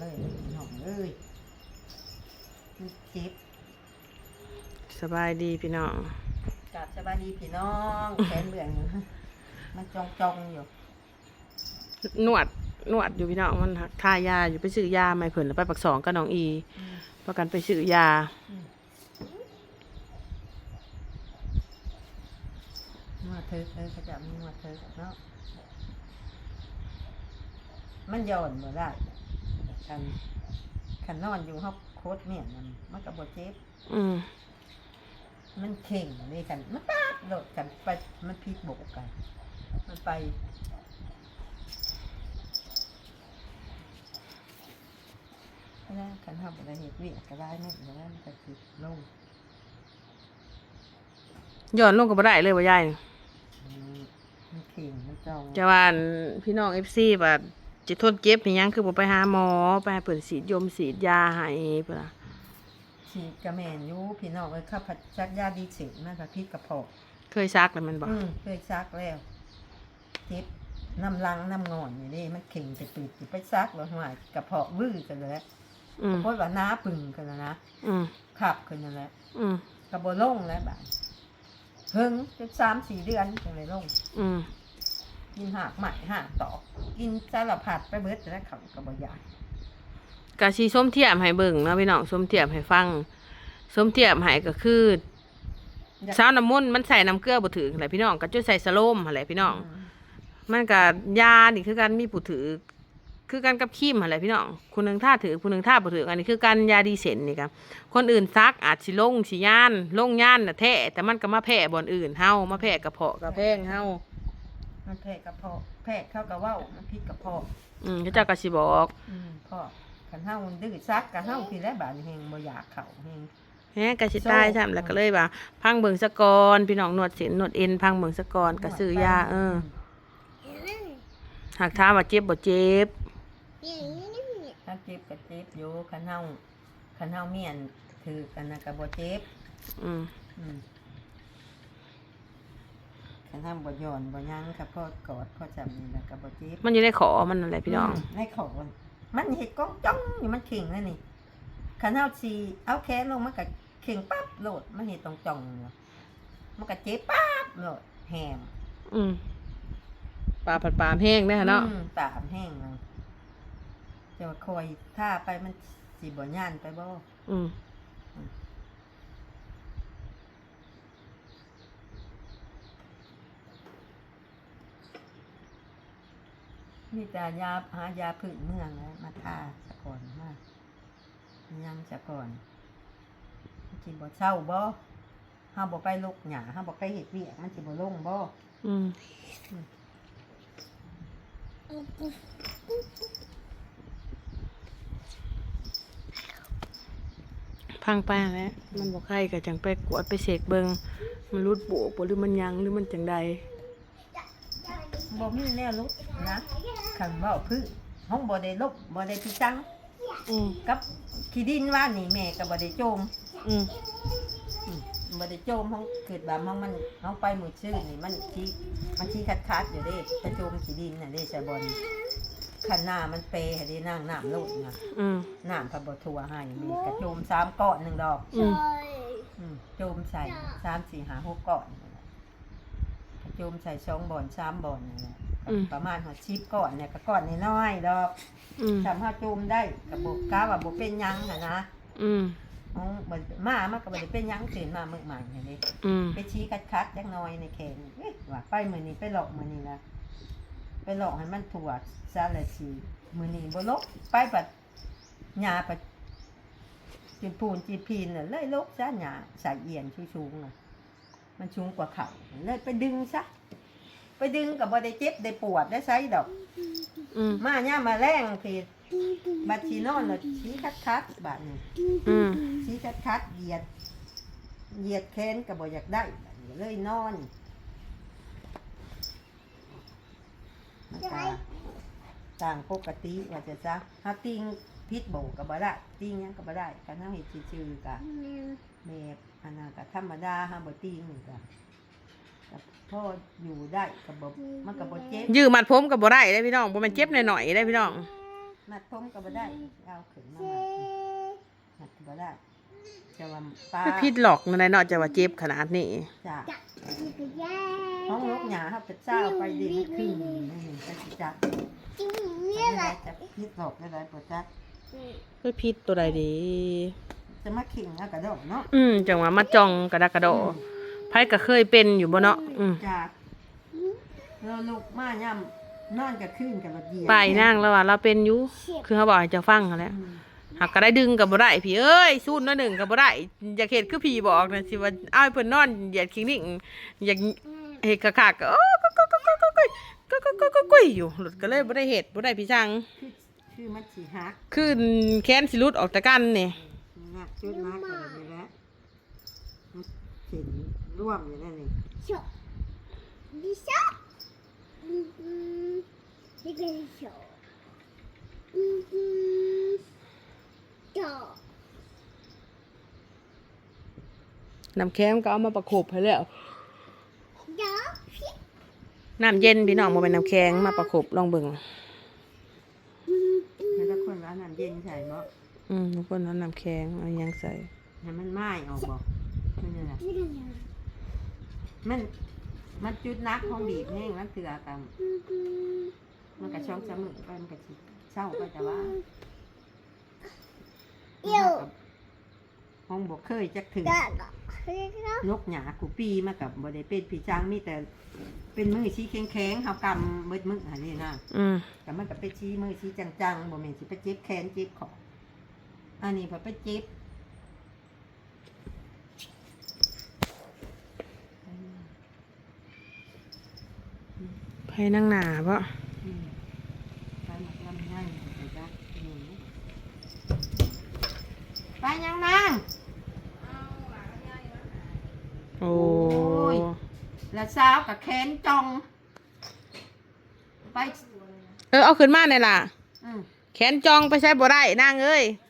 เลยพี่น้องเอ้ยมันเจ็บสบายดีพี่น้องกราบสบายดีพี่น้องแขนเบื่อมันจองจองๆอยู่ นวดนวดอยู่พี่น้องมันหักทายาอยู่ไปซื้อยาไม่เพิ่นแล้วไปปักสองกับน้องอีประกันไปซื้อยานวดเธอเออเขาจะมีนวดเธอเนาะมันหย่อนบ่ได้ คันคันนอนอยู่เฮาโคตรเมียนมันมันก็บ่เจ็บอืมมันเข่งเลยกันมันป๊าบโดดกันไปมันพลิกโบกกัน มันไปแล้วขันทำอะไรเหตุวิก็ได้ไม่แล้วมันก็คือลงย้อนลงก็บ่ได้เลยว่ายายอืมมันเข่งมันจองจะว่าอันพี่น้อง FC ว่า จะทนเจ็บนี่ยังคือบ่ไปหาหมอไปให้เพิ่นฉีดยมฉีดยาให้เพิ่นล่ะฉีดกระแมนอยูพี่น้องเอ้ยข้าพัดชักยาดีเสกมันก็พิษกระเพาะเคยซักแล้วมันบ่อืมเคยซักแล้วเจ็บน้ำลังน้ำงอนอย่างนี้มันเข่งไปตืดไปซักแล้วหายกระเพาะวื้อกันเลย อืมเพราะว่าน้าปึงกันแล้วนะอืมขับขึ้นนั่นแหละอืมกระโบลงแล้วบาดเพิ่งจะสามสี่เดือนจังเลยลงอืม กินหากใหม่หากต่อ กินสารพัดไปเบิดแต่ละเขากระโบยายกะสิส้มเทียมให้เบิ่งเนาะพี่น้องส้มเทียมให้ฟังส้มเทียมให้ก็คือเช้าน้ำมนต์มันใส่น้ำเกลือบ่ถืออะไรพี่น้องก็จะใส่สโลมอะไรพี่น้อง มันก็ยานี่คือการมีผู้ถือ คือการกับขีมอะไรพี่น้องคนหนึ่งท่าถือคนหนึ่งท่าบ่ถืออันนี้คือการยาดีเซนนี่ครับคนอื่นซักอาจสิลงสิย่านลงย่านน่ะแท้แต่มันก็มาแพ้บ่อนอื่นเฮามาแพ้กระเพาะกระแพงเฮา มันแพ้กระเพาะแพ้เข้ากระเว้ามันพิษกระเพาะอืมเขาเจ้าก็สิบอกอืมพ่อขันเฮามันดื้อซักกะเฮาพี่แล้วบาดนี้แฮงบ่อยากเข้าแฮง แฮะก็สิตายซ้ํแล้วก็เลยว่า พังเบิ่งซะก่อนพี่น้องนวดเส้นนวดเอ็นพังเบิ่งซะก่อนก็ซื้อยาเออหากถามว่าเจ็บบ่เจ็บ ถ้าเจ็บก็เจ็บอยู่ขันเฮาขันเฮาเมียนถือกันนะก็บ่เจ็บอืม อืม ขันเฮาบ่หย่อนบ่ยั้งครับพ่อกอดพ่อจำนี่แล้วก็บ่เจ็บมันอยู่ในขอมันนั่นแหละพี่น้อง มในเขามันมันเห็ดก้องจ้องอยู่มันเข่งเลยนี่ขันเอาสีเอาแขนลงมันก็เข่งปั๊บโหลดมันเห็ดตรงจ่องๆอยู่มันก็เจ็บปั๊บโหลดแหมอืมปลาผัดปลามแห้งได้อเนาะอืมตามแห้งเลยจะว่าคอยถ้าไปมันสีบ่ย่านไปบ่ อืม มีแต่ยาหายาพื้นเมืองแล้วมาทาสะก่อนมายังสะก่อนสิบ่เศร้าบ่เฮาบ่ไปลกหญ้าเฮาบ่ไปเฮ็ดเวียกมันสิบ่ลงบ่อืมพังไปแล้วมันบอกใครก็จังไปกวดไปเสกเบิงมันรุดโบกหรือมันยังหรือมันจังใด บ่มีแนวลุกนะคันเว้าพื้นห้องบ่ได้ลบบ่ได้พิจังอืมกับขี้ดินว่านี่แม่ก็บ่ได้โจมอืมอืมบ่ได้โจมห้องเกิดบาห้องมันห้องไปมือชื่อนี่มันชี้มันชี้คัดๆอยู่เด้แต่โจมขี้ดินน่ะเด้ใส่บอลคันหน้ามันเปให้ได้นั่งน้ำโลดนะอืมน้ำพระบ่ทัวให้แม่ก็โจมสามก้อนหนึ่งดอก อืม อืมโจมใส่สามสี่หาหกก้อนนั่นแหละก็ โจมใส่สองบอนสามบอนนั่นแหละก็ประมาณหัวชิปก้อนเนี่ยก็ก้อนน้อยๆดอกอืมทำให้โจมได้กับบกกาว่าบกเป็นหยังนะนะอืม อ๋อบ่มามันก็บ่ได้เป็นหยังตื่นมาเมื่อใหม่นี่เด้ อืม ไปชี้คัดๆจักหน่อยในแขนเอ๊ะว่าไปมื้อนี้ไปหลอกมื้อนี้ละไปหลอกให้มันถั่วซาละชีมื้อนี้บ่ลกไปบัดหญ้าปัดจิปูนจีพีนน่ะเลยลกซะหญ้าสายเอียนสูงๆน่ะ มันสูงกว่าเขาเลยไปดึงซะไปดึงก็บ่ได้เจ็บได้ปวดได้ไสดอก อืมมาเนี่ยมาแรงผิดบัดชีนอนเลยชี้คัดคัดๆบาดนี้อืมชี้คัดคัดๆเหยียด เหยียดแขนก็บ่อยากได้บัดนี้เลยนอนมันก็ต่างปกติว่าจะจ้ะถ้าติงพิษโบก็บ่ได้ติงหยังก็บ่ได้การทำเฮ็ดชื่อๆก็แบบ อันนั้นก็ธรรมดาฮะบ่ติงนี่ก็ก็พออยู่ได้ก็บ่มันก็บ่เจ็บยื้อมัดผมกับบ่ได้ได้พี่น้องบ่แม่นเจ็บหน่อยๆได้พี่น้อง มัดผมก็บ่ได้เอาขึ้นมามัดมัดก็บ่ได้จะว่าปลาไม่ผิดหรอกนั่นแหละเนาะจะว่าเจ็บขนาดนี้ จ้ะห้องลูกหยาครับเป็ดเจ้าไปดีมันขึ้นนี่ไปสิจับไม่ได้จะพิษหลอกได้ไรปวดจักไม่ผิดตัวใดดี จะมาขิงเอากระโดดเนาะอืมจังว่ามาจองกระดากกระโดอไผก็เคยเป็นอยู่บ่เนาะอืมจากเราลูกมาย่ำนอนกับขึ้นกับแบบเหยียบไปนั่งแล้วว่าเราเป็นอยู่คือเขาบอกให้เจะฟังหั้นแหล้ว อืมหากก็ได้ดึงกับบ่ได้พี่เอ้ยสู้น้อยหนึ่งกับบ่ได้อยากเห็นคือพี่บอกนะสิว่าอ้ายเพิ่นนอนเหยียดคิงนิ่งอยากเฮ็ดกะคักก็โอ้ก็ก็ก็ก็ก็ก็ก็ก็ก็ก็ก็อยู่หลุดก็เลยบ่ได้เฮ็ดบ่ได้พี่ช่างคือคือมันสีหัก ขึ้นแค้นสิหลุดออกจากกันนี่หัก จุดมากกว่านี้แล้วมันเห็นร่วมอยู่นั่นนี่น้ำแข็งก็เอามาประคบให้แล้วน้ำเย็นพี่น้องบ่เป็นน้ำแข็งมาประคบลองเบิ่งแล้วก็คนร้านน้ำเย็นใส่บ่ อืมทุกคนเอาน้ำแข็งเอาหยังใส่ให้มันไหม้ออกบ่นั่นน่ะมัน มันจุดนักของบีบแห้งแล้วเถื่อกันมันกระช่องสะมึกไปมันกระชิเศร้าก็จะว่าเอี่ยวห้องบกเคยจักถึงนกหยากูปีมากับบ่ได้เป็นพี่จ้างมีแต่ เป็นมือชี้แข็งๆเฮากำเบิดมืออันนี้นะอืมแต่มันก็ไปชี้มือชี้จังๆบ่แม่นสิไปเจ็บแขนเจ็บคอ อันนี้พอไปเจ็บไผนั่งหน้าบ่อืมไปหมักลำไยไปจ้ะหนูไปยังนางโอ้ยแล้วสาวกับแขนจอง ไป เออเอาขึ้นมาหน่อยล่ะ อืม แขนจองไปใช้บ่ได้นางเอ้ยโอ้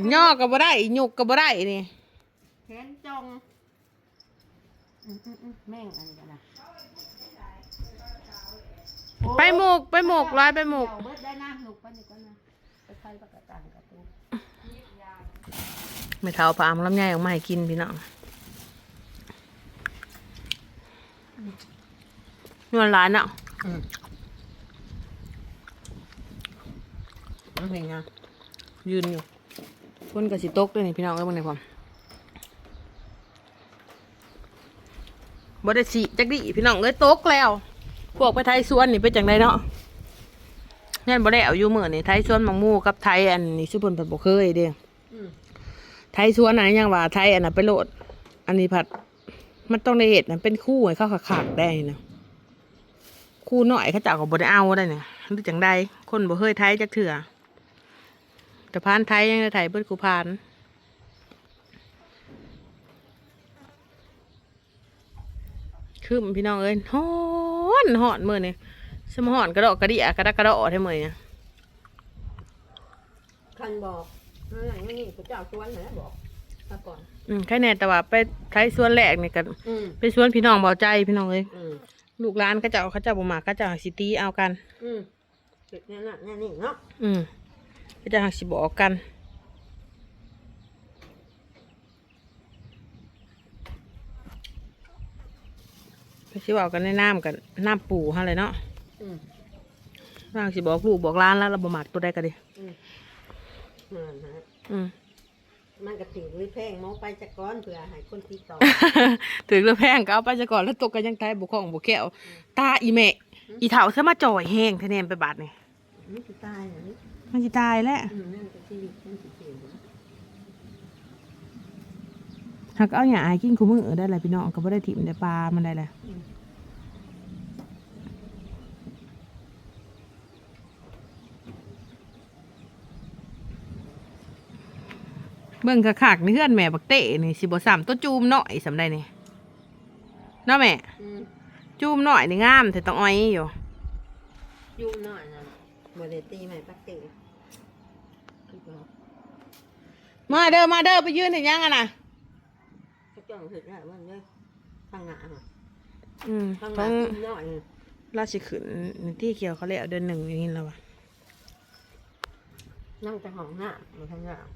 ยย่อก็บ่ได้ยุกก็บ่ได้นี่แขนจองอืมอืมอืมแม่งอันนี้กันนะโอ้ยไปหมกไปหมกลอยไปหมกเดี๋ยวเบิดได้นะหนุกไปนี่ก่อนนะไปใครประกาศต่างกับตูไม่เท่าพามลำไยออกมาให้กินพี่น้องนวลร้านอะอืมเอาเพลงนะยืนอยู่ คนกับสิตกด้วยนี่พี่น้องเอ้ยบางในความบ่ได้สิจักดิพี่น้องเอ้ยตกแล้ว พวกไปไทยสวนนี่เป็นจังไดเนาะเนี่ยบ่ได้เอาอยู่มื้อนนี่ไทยสวนมังมูกับไทยอันนี้สุเพิ่นเพิ่นบ่เคยเด้อืมไทยสวนอันนั้ยังว่าไทยอันนั้นไปโหลด อันนี้ผัด มันต้องได้เห็ดนะเป็นคู่ให้เข้าขาดได้นะคู่หน่อยเขาจะเอาบไดเอาได้เนี่ยรือจังใดคนบ่เคยไทยจักเถื่อ แต่พานไทยยังได้ไทยเบิดกูพานคือพี่น้องเอ้ยฮ้อนหอนมือนี่สมหอนกระดอกกระเดียกระดักกระดอได้มือนี่คันบอกอะไรอย่างนี้กูเจ้าชวนเหรอบอกมาก่อน อืมแค่แน่แต่ว่าไปไทยสวนแรกนี่กันอืมไปสวนพี่น้องเบาใจพี่น้องเอ้ยอืมลูกร้านก็จะเอาเขาจะบ่มาก็จะหักสิตีเอากัน อืมเด็กเนี่ยน่ะเนี่ยนี่เนาะ อืม ก็จะหักสิบอกกัน ไปสิบอกกันในน้ำกันน้ำปูฮะเลยเนาะอืมร่างสิบอกลูกบอกร้านแล้วเราบ่มักตัวใดก็ดีอืมนั่นนะอืมมันก็ถือวิแพงมองไปจากก้อนเผื่อให้คนที่ต่อถึงเรือแพงก็เอาไปจะก่อนแล้วตกกันยังไทยบุกของบุกแก้วตาอีเมะอีเถาซะมาจ่อยแห้งแทนไปบาดนี่นี่คือตายเหรอนี่ มันจะตายแล้วอืมนั่นก็ชีวิตมันสิเสียหากเอาอย่างไอ้กินคู่มือได้เลยพี่น้องก็บ่ได้ถิ่มได้ปลา มันได้เลยเบิ่งกะขากนี่เพื่อนแม่บักเตะนี่สิบ่ซ้ำตัวจูมหน่อยสำได้นี่เนาะแม่อืมจูมหน่อยนี่งามแต่ต้องอ้อยอยู่ยุ่งหน่อยนะบริตีใหม่ปักเตะ มาเด้อมาเด้อไปยืนเห็นยังอะน่ะก็จ้องเห็ดได้มันเลยทางหน้าอะอืมทางหต้น้าองขึ้นหน่อยราชขึ้นที่เขียวเขาเรียกเดือนหนึ่งอย่างนี้แล้ววะนั่งแต่ห้องหน้ามันทั้งอย่าง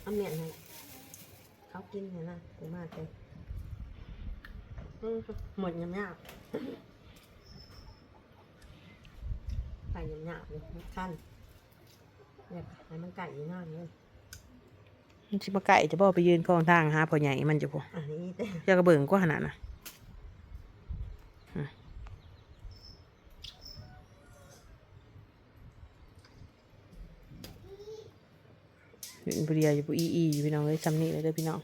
เอาเมียนให้เขากินเนี่ยนะกูมากเลยอืมหมดยำยาบ ไปยำยาบเลยขั้นเนี่ยให้มันไก่อยู่หน้านี้มันสิมาไก่จะบ่ไปยืนกองทางหาพ่อใหญ่มันจะบ่อันนี้แต่อยากกระเบิ่งกว่าขนาดน่ะอืมเป็นผู้เดียวอยู่ผู้อีอีอยู่พี่น้องเอ้ยซ้ำนี่เลยเด้อพี่น้อง